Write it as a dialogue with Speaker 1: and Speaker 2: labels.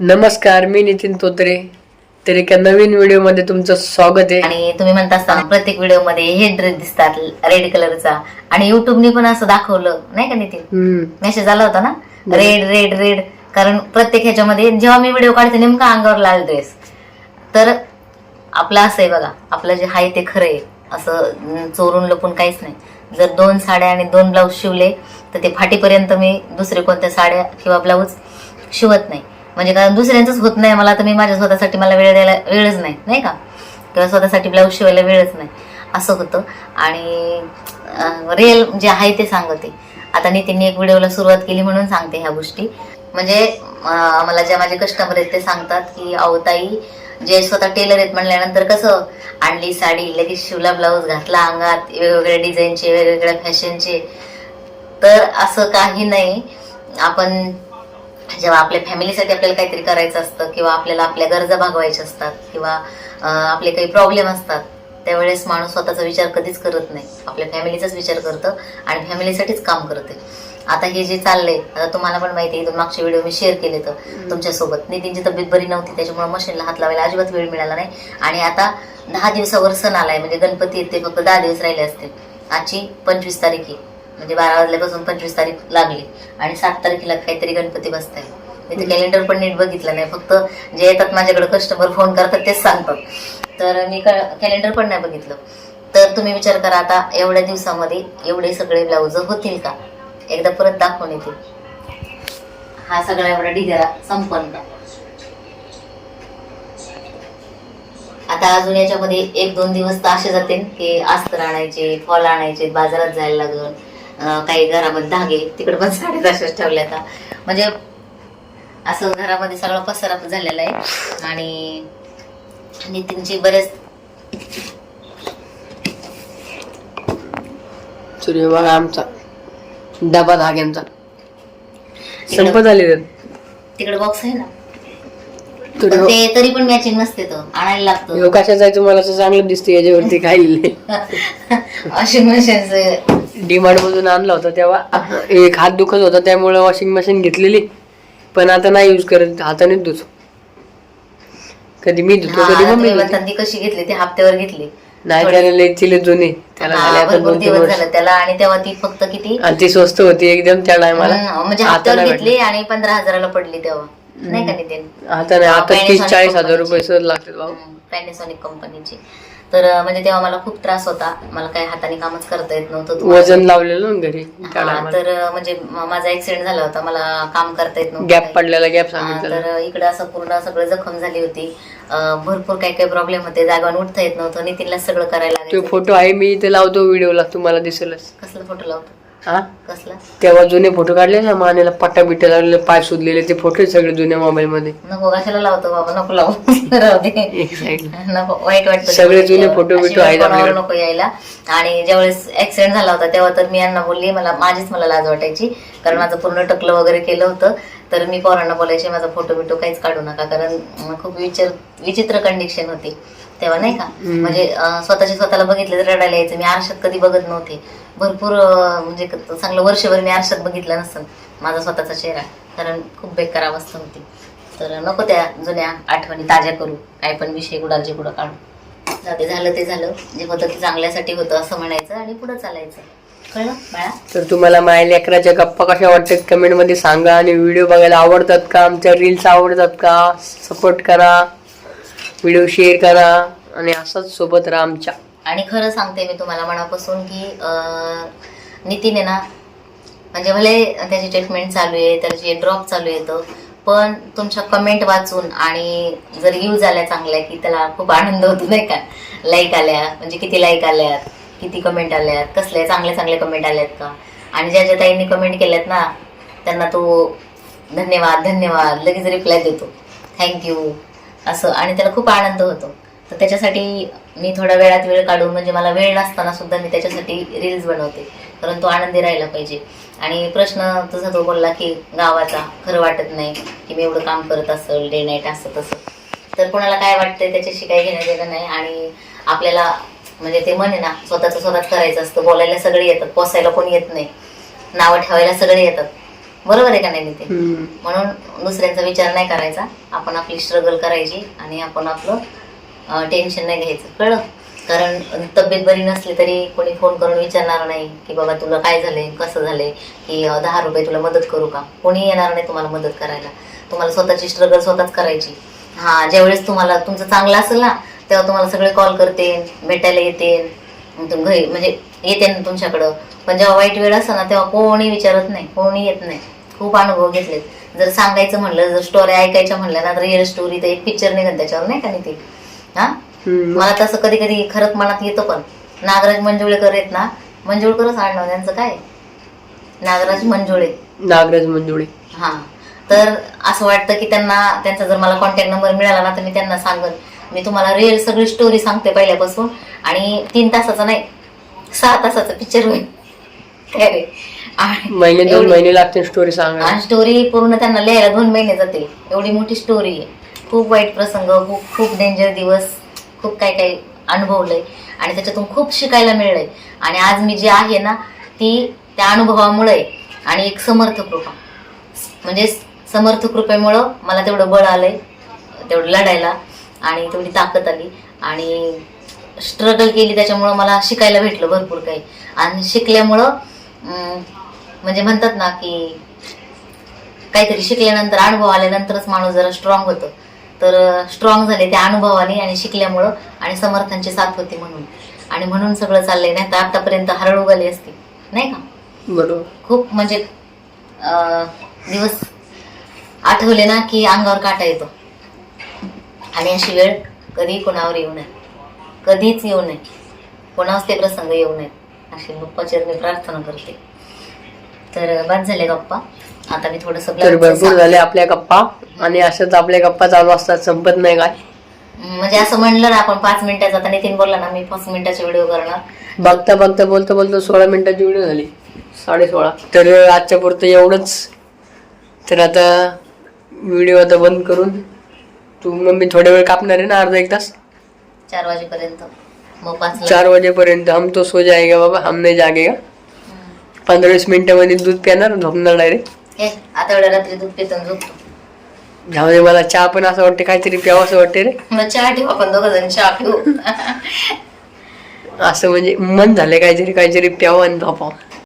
Speaker 1: नमस्कार मी नितीन तोत्रे. तर एका नवीन व्हिडिओमध्ये तुमचं स्वागत आहे.
Speaker 2: आणि तुम्ही म्हणत असताना प्रत्येक व्हिडिओमध्ये हे ड्रेस दिसतात रेड कलरचा आणि युट्यूबने पण असं दाखवलं नाही का नितीन. मेसेज आला होता ना? रेड रेड रेड कारण प्रत्येक ह्याच्यामध्ये जेव्हा मी व्हिडिओ काढते नेमका अंगावर लाल ड्रेस तर आपलं असं आहे बघा आपलं जे आहे ते खरं आहे. असं चोरून लपून काहीच नाही. जर दोन साड्या आणि दोन ब्लाऊज शिवले तर ते फाटीपर्यंत मी दुसरे कोणत्या साड्या किंवा ब्लाऊज शिवत नाही. म्हणजे कारण दुसऱ्यांचंच होत नाही. मला तर मी माझ्या स्वतःसाठी मला वेळ द्यायला वेळच नाही नाही का? किंवा स्वतःसाठी ब्लाऊज शिवायला वेळच नाही. असं होतं. आणि रिअल जे आहे ते सांगते. आता नितीनने एक व्हिडिओला सुरुवात केली म्हणून सांगते ह्या गोष्टी. म्हणजे मला ज्या माझे कस्टमर आहेत ते सांगतात की अवताई जे स्वतः टेलर आहेत म्हणल्यानंतर कसं आणली साडी लगेच शिवला ब्लाऊज घातला अंगात वेगवेगळ्या डिझाईनचे वेगवेगळ्या फॅशनचे तर असं काही नाही. आपण जेव्हा आपल्या फॅमिलीसाठी आपल्याला काहीतरी करायचं असतं किंवा आपल्याला आपल्या गरजा भागवायच्या असतात किंवा आपले काही प्रॉब्लेम असतात त्यावेळेस माणूस स्वतःचा विचार कधीच करत नाही. आपल्या फॅमिलीचाच विचार करतं आणि फॅमिलीसाठीच काम करते. आता हे जे चाललंय आता तुम्हाला पण माहिती आहे इथून मागचे व्हिडिओ मी शेअर केले तर तुमच्यासोबत. नितीनची तब्येत बरी नव्हती त्याच्यामुळे मशीनला हात लावायला अजिबात वेळ मिळाला नाही. आणि आता दहा दिवसावर सण आलाय म्हणजे गणपती येते फक्त दहा दिवस राहिले असतील. आजची पंचवीस तारीख आहे. म्हणजे बारा वाजल्यापासून पंचवीस तारीख लागली. आणि सात तारखेला काहीतरी गणपती बसताय मी ते कॅलेंडर पण नीट बघितलं नाही. फक्त जे येतात माझ्याकडे कस्टमर फोन करतात तेच सांगतात. तर मी कॅलेंडर पण नाही बघितलं. तर तुम्ही विचार करा आता एवढ्या दिवसामध्ये एवढे सगळे ब्लाऊज होतील का? एकदा परत दाखवून येते. हा सगळा एवढा ढिगारा संपन्न. आता अजून याच्यामध्ये एक दोन दिवस तर असे जातील की अस्तर आणायचे फॉल आणायचे बाजारात जायला लागल. काही घरामध्ये धागे तिकडे पण साड्या तशाच ठेवल्या आता. म्हणजे असं घरामध्ये सगळं पसारा झालेला आहे. आणि नितीनची बरेच
Speaker 1: सूर्य बघा आमचा. डबा धाग्यांचा. संपत आले
Speaker 2: तिकडे बॉक्स आहे ना? ते तरी पण मॅचिंग नसते तर आणायला लागतं.
Speaker 1: ह्यो कशा जायचं मला असं चांगलं दिसतं याच्यावरती काय
Speaker 2: वॉशिंग मशीनचं
Speaker 1: मधून आणला होता तेव्हा. एक हात दुखत होता त्यामुळे वॉशिंग मशीन घेतलेली. पण आता नाही यूज करत हाताने धुतो. कधी मी धुतो कधी मम्मी धुते.
Speaker 2: ती कशी घेतली? ती हप्त्यावर घेतली.
Speaker 1: नाही त्याला तिले जुने. त्याला झाले
Speaker 2: हा,
Speaker 1: आता
Speaker 2: भरपूर
Speaker 1: दोन तीन
Speaker 2: दिवस
Speaker 1: वर्ष.
Speaker 2: झालं त्याला आणि तेव्हा ती फक्त किती?
Speaker 1: आणि ती स्वस्त होती एकदम त्या टायमाला
Speaker 2: हम्म, म्हणजे
Speaker 1: आता
Speaker 2: हप्त्यावर
Speaker 1: नाही
Speaker 2: घेतली आणि पंधरा हजाराला पडली तेव्हा. नाही का नितीन?
Speaker 1: आता नाही आता तीस चाळीस हजार. रुपये सहज लागतात भाऊ.
Speaker 2: पॅनेसॉनिक कंपनीची तर म्हणजे तेव्हा मला खूप त्रास होता. मला काही हाताने कामच करता येत नव्हतं.
Speaker 1: वजन लावलेलं घरी?
Speaker 2: तर म्हणजे माझा ऍक्सिडेंट झाला होता. मला काम करता येत नव्हतं
Speaker 1: गॅप. पडलेला गॅप
Speaker 2: तर इकडे असं पूर्ण सगळं जखम झाली होती. भरपूर काही काही प्रॉब्लेम होते. जागावर उठता येत नव्हतं. नितीनला सगळं करायला
Speaker 1: फोटो आहे मी इथे लावतो व्हिडिओला तुम्हाला दिसेलच.
Speaker 2: कसला फोटो लावतो?
Speaker 1: हा?
Speaker 2: कसला?
Speaker 1: तेव्हा जुने फोटो काढले ना मानेला पट्टा बिट्टा लावलेले पाय सुजलेले ते फोटो सगळे जुन्या मोबाईल मध्ये.
Speaker 2: नको कशाला लावतो बाबा? नको लावू. राहू दे
Speaker 1: एक साईड
Speaker 2: नको वाईट वाटतं
Speaker 1: सगळे जुने
Speaker 2: अशी
Speaker 1: बिटो आहेत
Speaker 2: कोणावर
Speaker 1: आपल्याकडे.
Speaker 2: नको यायला. आणि ज्यावेळेस ऍक्सिडेंट झाला होता तेव्हा तर मी यांना बोलली मला माझीच मला लाज वाटायची कारण माझं पूर्ण टकलं वगैरे केलं होतं. तर मी पोरांना बोलायचे माझा फोटो बिटो काहीच काढू नका कारण अं, खूप विचार विचित्र कंडिशन होती. तेव्हा नाही का? म्हणजे अं, स्वतःच्या स्वतःला बघितलं तर रडायला यायचं. मी आरशात कधी बघत नव्हते. भरपूर म्हणजे चांगलं वर्षभर मी आरशात बघितलं नसतं. माझा स्वतःचा चेहरा. कारण खूप बेकार अवस्था होती. तर नको त्या जुन्या आठवणी ताज्या करू. काय पण विषय कुडालचे कुठं काढू. दे, झालं ते झालं. जे होतं ते चांगल्यासाठी होतं असं म्हणायचं आणि पुढं चालायचं. कळलं बाळा?
Speaker 1: तर तुम्हाला माझ्या लेकराच्या गप्पा कशा वाटतात कमेंटमध्ये सांगा आणि व्हिडिओ बघायला आवडतात का? आमच्या रील्स आवडतात का? सपोर्ट करा. व्हिडिओ शेअर करा आणि असंच सोबत राहा आमच्या.
Speaker 2: आणि खरं सांगते मी तुम्हाला मनापासून की नितीन आहे ना म्हणजे भले त्याची ट्रीटमेंट चालू आहे त्याची ड्रॉप चालू येतं पण तुमच्या कमेंट वाचून आणि जर यूज आल्या चांगल्या की त्याला खूप आनंद होतो नाही का? लाईक आल्या म्हणजे किती लाईक आल्यात किती कमेंट आल्यात कसले चांगले चांगले कमेंट आल्यात का? आणि ज्या ज्या ताईंनी कमेंट केल्यात ना त्यांना तो धन्यवाद धन्यवाद लगेच रिप्लाय देतो. थँक्यू असं. आणि त्याला खूप आनंद होतो. तर त्याच्यासाठी मी थोड्या वेळात वेळ काढून म्हणजे मला वेळ नसताना सुद्धा मी त्याच्यासाठी रील्स बनवते. कारण तो आनंदी राहिला पाहिजे. आणि प्रश्न तुझा तो बोलला की गावाचा खरं वाटत नाही की मी एवढं काम करत असेल डे नाईट असं तसं. तर कोणाला काय वाटतंय त्याच्याशी काही घेणं देणं नाही. आणि आपल्याला म्हणजे ते म्हणे ना स्वतःचं स्वतःच करायचं असतं. बोलायला सगळे येतात. पोसायला कोणी येत नाही. नावं ठेवायला सगळे येतात. बरोबर आहे का नाही
Speaker 1: हम्म.
Speaker 2: म्हणून दुसऱ्यांचा विचार नाही करायचा. आपण आपली स्ट्रगल करायची आणि आपण आपलं टेन्शन नाही घ्यायचं. कळलं? कारण तब्येत बरी नसली तरी कोणी फोन करून विचारणार नाही की बाबा तुला काय झालंय? कसं झालंय? की दहा रुपये तुला मदत करू का? कोणी येणार नाही तुम्हाला मदत करायला. तुम्हाला स्वतःची स्ट्रगल स्वतःच करायची. हा ज्यावेळेस तुम्हाला तुमचं चांगलं असेल ना तेव्हा तुम्हाला सगळे कॉल करते भेटायला येते. घरी म्हणजे येते ना तुमच्याकडं. पण जेव्हा वाईट वेळ असं ना तेव्हा कोणी विचारत नाही कोणी येत नाही. खूप अनुभव घेतलेत. जर सांगायचं म्हणलं जर स्टोरी ऐकायच्या म्हणल्या ना रिअल स्टोरी तर एक पिक्चर निघत त्याच्यावर नाही का नितीन? हा. मला तसं कधी कधी खरंच मनात येतं पण. नागराज मंजुळेकर आहेत ना? मंजुळकरच आणलं त्यांचं काय? नागराज मंजुळे.
Speaker 1: नागराज मंजुळे.
Speaker 2: हा. तर असं वाटतं की त्यांना त्यांचा जर मला कॉन्टॅक्ट नंबर मिळाला ना तर मी त्यांना सांगन. मी तुम्हाला रिअल सगळी स्टोरी सांगते पहिल्यापासून. आणि तीन तासाचा नाही सहा तासाचा पिक्चर होईल. काय
Speaker 1: महिने दोन महिने लागतील स्टोरी
Speaker 2: आणि स्टोरी पूर्ण त्यांना लिहायला दोन महिने जातील. एवढी मोठी स्टोरी आहे. खूप वाईट प्रसंग खूप खूप डेंजर दिवस खूप काय काय अनुभवलंय. आणि त्याच्यातून खूप शिकायला मिळलंय. आणि आज मी जी आहे ना ती त्या अनुभवामुळे. आणि एक समर्थ कृपा. म्हणजे समर्थ कृपेमुळं मला तेवढं बळ आलंय तेवढं लढायला आणि तेवढी ताकद आली. आणि स्ट्रगल केली त्याच्यामुळं मला शिकायला भेटलं भरपूर काही. आणि शिकल्यामुळं म्हणजे म्हणतात ना की काहीतरी शिकल्यानंतर अनुभव आल्यानंतरच माणूस जरा स्ट्रॉंग होतं. तर स्ट्रॉंग झाले त्या अनुभवाने आणि शिकल्यामुळं आणि समर्थांची साथ होती म्हणून. आणि म्हणून सगळं चाललंय नाही तर आतापर्यंत हरळ उगाली असती. नाही का?
Speaker 1: बरोबर.
Speaker 2: खूप म्हणजे दिवस आठवले ना की अंगावर काटा येतो. आणि अशी वेळ कधी कोणावर येऊ नये. कधीच येऊ नये. कोणाच ते प्रसंग येऊ नयेत अशी मी प्रार्थना करते. तर बाद झाले गप्पा. आता मी थोडस
Speaker 1: तर भरपूर झाले आपल्या गप्पा. आणि अशाच आपल्या गप्पा चालू असतात संपत नाही काय?
Speaker 2: म्हणजे असं म्हणलं ना आपण पाच मिनिटाचा. आता नितीन बोलला ना मी पाच मिनिटाचा व्हिडिओ करणार.
Speaker 1: बघता बघता बोलता बोलता सोळा मिनिटाची व्हिडिओ झाली. साडे सोळा तर आजच्या पुरतं एवढंच. तर आता व्हिडिओ आता बंद करून. तू मग मी थोड्या वेळ कापणार आहे ना अर्धा एक तास?
Speaker 2: चार वाजेपर्यंत. मग पाच
Speaker 1: चार वाजेपर्यंत. हम तो सो जाएगा बाबा. हम नाही जागेगा. पंधरा वीस मिनिटामध्ये दूध प्याणार झोपणार डायरेक्ट
Speaker 2: हे आता एवढ्या रात्री दूध पितो आणि झोपतो.
Speaker 1: ज्यामध्ये मला चहा पण असं वाटते काहीतरी प्यावं असं वाटते रे.
Speaker 2: मग चहा ठेवू आपण दोघं जण चहा पिऊ.
Speaker 1: असं म्हणजे मन झालं काहीतरी काहीतरी प्यावं आणि झोपावं.